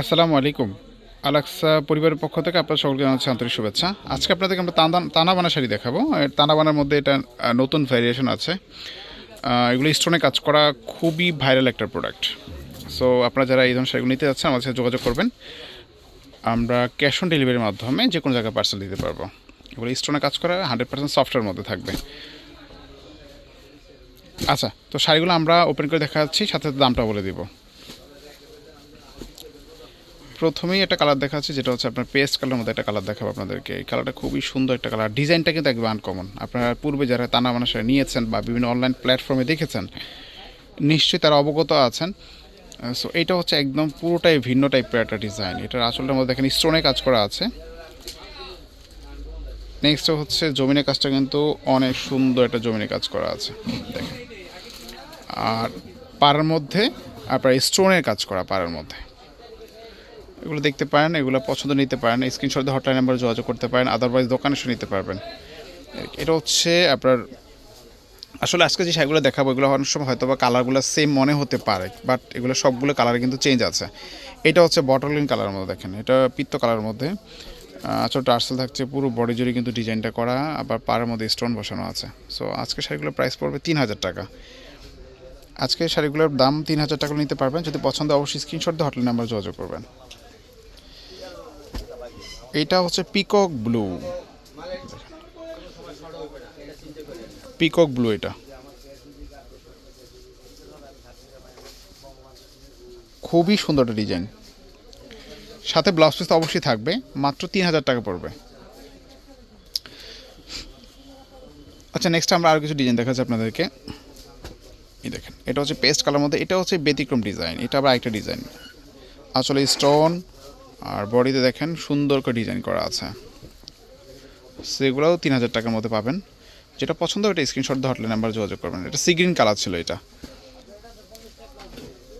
আসসালামু আলাইকুম। আলাক্সা পরিবারের পক্ষ থেকে আপনার সকলকে জানাচ্ছি আন্তরিক শুভেচ্ছা। আজকে আপনাদেরকে আমরা তানা তানাবানা শাড়ি দেখাবো। তানাবানার মধ্যে এটা নতুন ভ্যারিয়েশন আছে। এগুলো স্টোনে কাজ করা খুবই ভাইরাল একটা প্রোডাক্ট সো আপনারা যারা এই ধরনের শাড়িগুলো নিতে যাচ্ছেন, আমাদের সাথে যোগাযোগ করবেন। আমরা ক্যাশ অন ডেলিভারির মাধ্যমে যে কোনো জায়গায় পার্সেল দিতে পারব। এগুলো স্টোনে কাজ করা হান্ড্রেড পার্সেন্ট সফটওয়্যার মধ্যে থাকবে। আচ্ছা তো শাড়িগুলো আমরা ওপেন করে দেখা যাচ্ছি সাথে সাথে দামটা বলে দিব। প্রথমেই একটা কালার দেখাচ্ছি যেটা হচ্ছে আপনার পেস্ট কালার মধ্যে একটা কালার দেখাবো আপনাদেরকে। এই কালারটা খুবই সুন্দর একটা কালার ডিজাইনটা কিন্তু একদম আনকমন আপনারা পূর্বে যারা তানা শাড়ি নিয়েছেন বা বিভিন্ন অনলাইন প্ল্যাটফর্মে দেখেছেন, নিশ্চয়ই তারা অবগত আছেন। সো এটা হচ্ছে একদম পুরোটাই ভিন্ন টাইপের একটা ডিজাইন এটার আসলটার মধ্যে দেখেন স্টোনে কাজ করা আছে। নেক্সট হচ্ছে জমিনের কাজটা কিন্তু অনেক সুন্দর একটা জমিনের কাজ করা আছে। দেখেন। আর পাড়ার মধ্যে, আপনার স্টোনের কাজ করা পাড়ার মধ্যে। এগুলো দেখতে পারেন, এগুলো পছন্দ নিতে পারেন স্ক্রিনশট হটলাইন নাম্বারে যোগাযোগ করতে পারেন আদারওয়াইজ দোকানে এসে নিতে পারবেন। এটা হচ্ছে আপনার, আসলে আজকে যে শাড়িগুলো দেখাবো, এগুলো অনেক সময় হয়তো বা কালারগুলো সেম মনে হতে পারে বাট এগুলো সবগুলো কালার কিন্তু চেঞ্জ আছে। এটা হচ্ছে বটলিন কালারের মধ্যে দেখেন, এটা পিত্ত কালারের মধ্যে। ছোট টার্সেল থাকছে, পুরো বডি জুড়ে কিন্তু ডিজাইনটা করা, আবার পাড়ের মধ্যে স্টোন বসানো আছে। সো আজকে শাড়িগুলোর প্রাইস পড়বে তিন হাজার টাকা। আজকে শাড়িগুলোর দাম তিন হাজার টাকা নিতে পারবেন, যদি পছন্দ অবশ্যই স্ক্রিনশট দিয়ে হটলাইন নাম্বার যোগাযোগ করবেন। এটা হচ্ছে পিকক ব্লু। পিকক ব্লু এটা। খুবই সুন্দর একটা ডিজাইন। সাথে ব্লাউজ পিস তো অবশ্যই থাকবে, মাত্র তিন হাজার টাকা পড়বে। আচ্ছা নেক্সট আমরা আরও কিছু ডিজাইন দেখাচ্ছি আপনাদেরকে। এই দেখেন, এটা হচ্ছে পেস্ট কালার মধ্যে, এটা হচ্ছে ব্যতিক্রম ডিজাইন এটা আবার একটা ডিজাইন আসলে স্টোন আর বডিতে দেখেন সুন্দর করে ডিজাইন করা আছে। সেগুলোও তিন হাজার টাকার মধ্যে পাবেন। যেটা পছন্দ ওটা স্ক্রিনশট দিয়ে হটলাইন নাম্বার যোগাযোগ করবেন। এটা সি গ্রিন কালার ছিল এটা।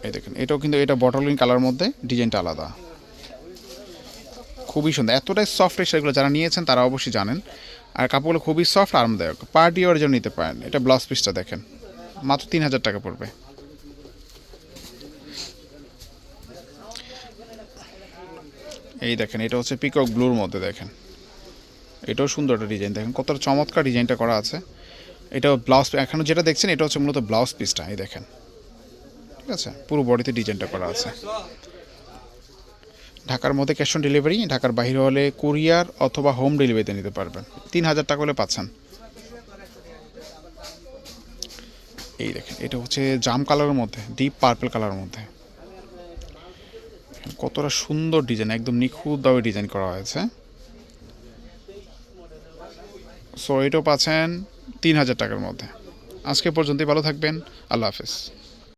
এই দেখেন, এটাও কিন্তু এটা বটলিন কালার মধ্যে ডিজাইনটা আলাদা। খুবই সুন্দর। এতটাই সফট সেগুলো যারা নিয়েছেন তারা অবশ্যই জানেন। আর কাপড়গুলো খুবই সফট আরামদায়ক। পার্টি ওয়ার জন্য নিতে পারেন। এটা ব্লাউজ পিসটা দেখেন। মাত্র তিন হাজার টাকা পড়বে। এই দেখেন, এটা হচ্ছে পিকক ব্লুর মধ্যে দেখেন। এটাও সুন্দর একটা ডিজাইন দেখেন কতটা চমৎকার ডিজাইনটা করা আছে। এটা ব্লাউজ এখনও যেটা দেখছেন, এটা হচ্ছে মূলত ব্লাউজ পিসটা এই দেখেন। ঠিক আছে? পুরো বডিতে ডিজাইনটা করা আছে। ঢাকার মধ্যে ক্যাশ অন ডেলিভারি ঢাকার বাইরে হলে কুরিয়ার অথবা হোম ডেলিভারিতে নিতে পারবেন। তিন হাজার টাকা হলে পাচ্ছেন। এই দেখেন, এটা হচ্ছে জাম কালারের মধ্যে ডিপ পার্পল কালারের মধ্যে। কতটা সুন্দর ডিজাইন, একদম নিখুঁতভাবে ডিজাইন করা হয়েছে। সো এটাও পাচ্ছেন তিন হাজার টাকার মধ্যে। আজকে পর্যন্তই ভালো থাকবেন। আল্লাহ হাফেজ।